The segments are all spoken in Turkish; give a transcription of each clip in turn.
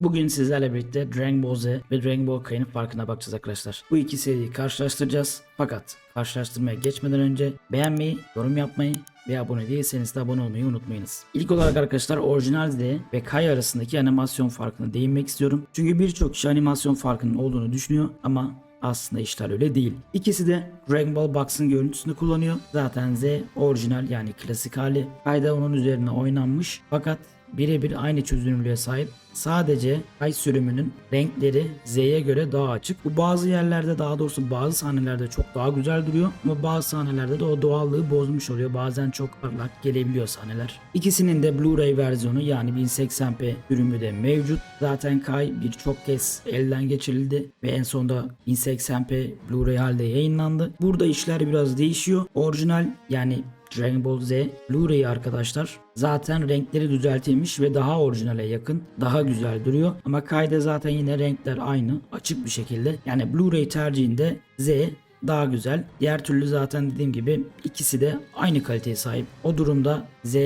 Bugün sizlerle birlikte Dragon Ball Z ve Dragon Ball Kai'nin farkına bakacağız arkadaşlar. Bu iki seriyi karşılaştıracağız. Fakat karşılaştırmaya geçmeden önce beğenmeyi, yorum yapmayı ve abone değilseniz de abone olmayı unutmayınız. İlk olarak arkadaşlar orijinal Z ve Kai arasındaki animasyon farkına değinmek istiyorum. Çünkü birçok kişi animasyon farkının olduğunu düşünüyor ama aslında işler öyle değil. İkisi de Dragon Ball Box'ın görüntüsünü kullanıyor. Zaten Z orijinal yani klasik hali. Kayda onun üzerine oynanmış fakat birebir aynı çözünürlüğe sahip. Sadece ay sürümünün renkleri Z'ye göre daha açık. Bu bazı yerlerde daha doğrusu bazı sahnelerde çok daha güzel duruyor ama bazı sahnelerde de o doğallığı bozmuş oluyor. Bazen çok parlak gelebiliyor sahneler. İkisinin de Blu-ray versiyonu yani 1080p sürümü de mevcut. Zaten Kai birçok kez elden geçirildi ve en sonunda 1080p Blu-ray halde yayınlandı. Burada işler biraz değişiyor. Orijinal yani Dragon Ball Z Blu-ray arkadaşlar zaten renkleri düzeltilmiş ve daha orijinale yakın, daha güzel duruyor. Ama kayda zaten yine renkler aynı, açık bir şekilde. Yani Blu-ray tercihinde Z daha güzel. Diğer türlü zaten dediğim gibi ikisi de aynı kaliteye sahip. O durumda Z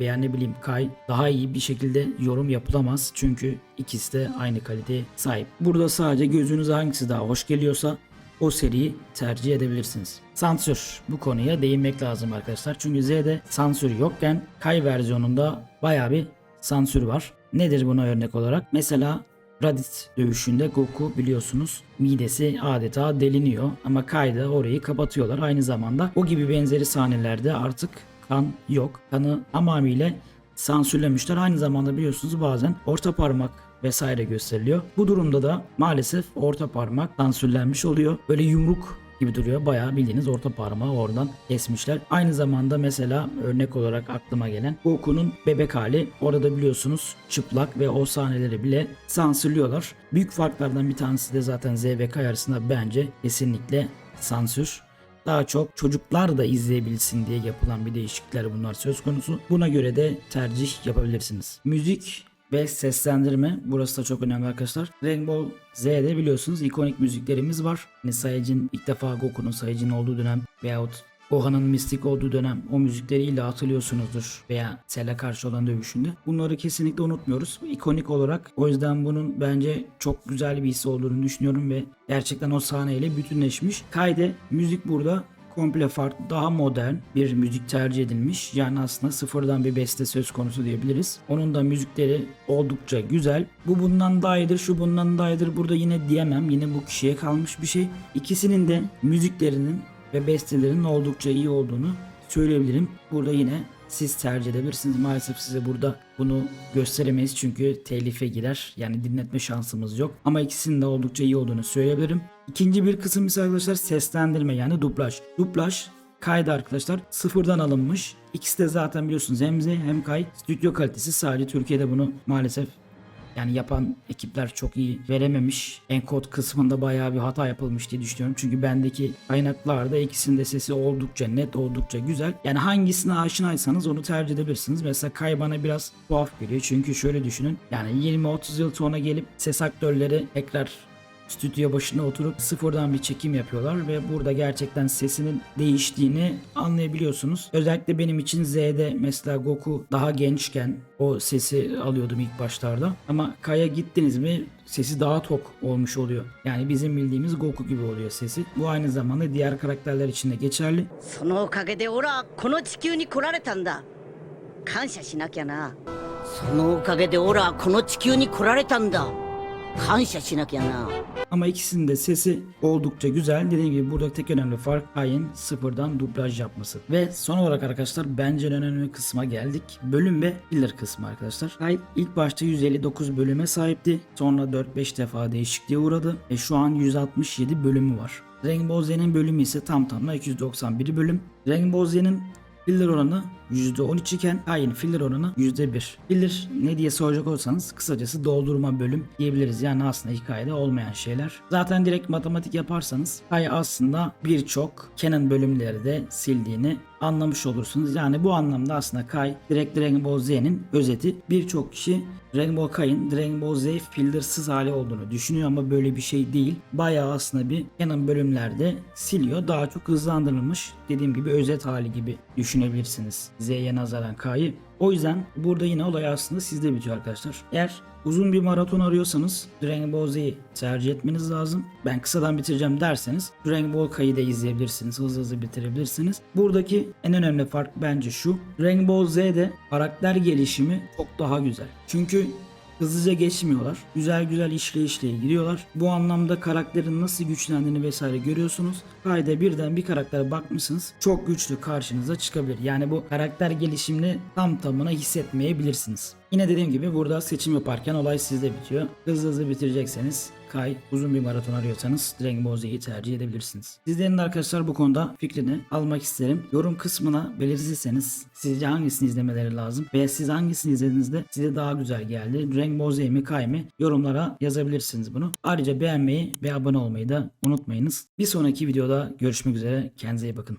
veya ne bileyim Kay daha iyi bir şekilde yorum yapılamaz. Çünkü ikisi de aynı kaliteye sahip. Burada sadece gözünüze hangisi daha hoş geliyorsa o seriyi tercih edebilirsiniz. Sansür. Bu konuya değinmek lazım arkadaşlar. Çünkü Z'de sansür yokken Kai versiyonunda baya bir sansür var. Nedir buna örnek olarak? Mesela Raditz dövüşünde Goku biliyorsunuz midesi adeta deliniyor ama Kai'da orayı kapatıyorlar. Aynı zamanda o gibi benzeri sahnelerde artık kan yok. Kanı tamamıyla sansürlemişler. Aynı zamanda biliyorsunuz bazen orta parmak vesaire gösteriliyor. Bu durumda da maalesef orta parmak sansürlenmiş oluyor. Böyle yumruk gibi duruyor. Bayağı bildiğiniz orta parmağı oradan kesmişler. Aynı zamanda mesela örnek olarak aklıma gelen Goku'nun bebek hali. Orada biliyorsunuz çıplak ve o sahneleri bile sansürlüyorlar. Büyük farklardan bir tanesi de zaten Z ve K arasında bence kesinlikle sansür daha çok çocuklar da izleyebilsin diye yapılan bir değişiklikler bunlar söz konusu. Buna göre de tercih yapabilirsiniz. Müzik ve seslendirme burası da çok önemli arkadaşlar. Dragon Ball Z'de biliyorsunuz ikonik müziklerimiz var. Hani Saiyajin ilk defa Goku'nun Saiyajin olduğu dönem veyahut Gohan'ın mistik olduğu dönem o müzikleriyle hatırlıyorsunuzdur veya Cell'e karşı olan dövüşünde. Bunları kesinlikle unutmuyoruz. İkonik olarak o yüzden bunun bence çok güzel bir his olduğunu düşünüyorum ve gerçekten o sahneyle bütünleşmiş. Kayde müzik burada komple farklı, daha modern bir müzik tercih edilmiş. Yani aslında sıfırdan bir beste söz konusu diyebiliriz. Onun da müzikleri oldukça güzel. Bu bundan daha iyidir, şu bundan daha iyidir. Burada yine diyemem. Yine bu kişiye kalmış bir şey. İkisinin de müziklerinin ve bestelerinin oldukça iyi olduğunu söyleyebilirim. Burada yine siz tercih edebilirsiniz. Maalesef size burada bunu gösteremeyiz çünkü telife girer. Yani dinletme şansımız yok. Ama ikisinin de oldukça iyi olduğunu söyleyebilirim. İkinci bir kısım ise arkadaşlar seslendirme yani dublaj. Dublaj kaydı arkadaşlar sıfırdan alınmış. İkisi de zaten biliyorsunuz hem Z hem kay stüdyo kalitesi sadece Türkiye'de bunu maalesef yani yapan ekipler çok iyi verememiş. Enkod kısmında bayağı bir hata yapılmış diye düşünüyorum. Çünkü bendeki kaynaklarda ikisinin de sesi oldukça net, oldukça güzel. Yani hangisine aşinaysanız onu tercih edebilirsiniz. Mesela Kay bana biraz tuhaf geliyor. Çünkü şöyle düşünün. Yani 20-30 yıl sonra gelip ses aktörleri tekrar stüdyo başına oturup sıfırdan bir çekim yapıyorlar ve burada gerçekten sesinin değiştiğini anlayabiliyorsunuz. Özellikle benim için Z'de mesela Goku daha gençken o sesi alıyordum ilk başlarda. Ama Kaya gittiniz mi sesi daha tok olmuş oluyor. Yani bizim bildiğimiz Goku gibi oluyor sesi. Bu aynı zamanda diğer karakterler için de geçerli. そのおかげでオラはこの地球に来られたんだ感謝しなきゃなそのおかげでオラはこの地球に来られたんだ 感謝しなきゃな Ama ikisinin de sesi oldukça güzel. Dediğim gibi burada tek önemli fark Kay'ın sıfırdan dublaj yapması. Ve son olarak arkadaşlar bence en önemli kısma geldik. Bölüm ve filler kısmı arkadaşlar. Kay ilk başta 159 bölüme sahipti. Sonra 4-5 defa değişikliğe uğradı. Ve şu an 167 bölümü var. Dragon Ball Z'nin bölümü ise tam tamına 291 bölüm. Dragon Ball Z'nin Filler oranı %13 iken Kai'nin filler oranı %1. Filler ne diye soracak olsanız kısacası doldurma bölüm diyebiliriz. Yani aslında hikayede olmayan şeyler. Zaten direkt matematik yaparsanız Kai aslında birçok canon bölümleri de sildiğini anlamış olursunuz. Yani bu anlamda aslında Kai direkt Dragon Ball Z'nin özeti. Birçok kişi Dragon Ball Kai'nin Dragon Ball Z fillersız hali olduğunu düşünüyor ama böyle bir şey değil. Bayağı aslında bir canon bölümlerde siliyor. Daha çok hızlandırılmış dediğim gibi özet hali gibi düşünebilirsiniz. Z'ye nazaran K'yı. O yüzden burada yine olay aslında sizde bitiyor arkadaşlar. Eğer Uzun bir maraton arıyorsanız Dragon Ball Z'yi tercih etmeniz lazım. Ben kısadan bitireceğim derseniz Dragon Ball Kai'yi de izleyebilirsiniz. Hızlı hızlı bitirebilirsiniz. Buradaki en önemli fark bence şu. Dragon Ball Z'de karakter gelişimi çok daha güzel. Çünkü hızlıca geçmiyorlar. Güzel güzel işleyişle giriyorlar. Bu anlamda karakterin nasıl güçlendiğini vesaire görüyorsunuz. Kayda birden bir karaktere bakmışsınız. Çok güçlü karşınıza çıkabilir. Yani bu karakter gelişimini tam tamına hissetmeyebilirsiniz. Yine dediğim gibi burada seçim yaparken olay sizde bitiyor. Hızlı hızlı bitirecekseniz Kay uzun bir maraton arıyorsanız Dragon Ball Z'yi tercih edebilirsiniz. Sizlerin arkadaşlar bu konuda fikrini almak isterim. Yorum kısmına belirtirseniz sizce hangisini izlemeleri lazım veya siz hangisini izlediğinizde size daha güzel geldi. Dragon Ball Z mi Kay mi yorumlara yazabilirsiniz bunu. Ayrıca beğenmeyi ve abone olmayı da unutmayınız. Bir sonraki videoda görüşmek üzere. Kendinize iyi bakın.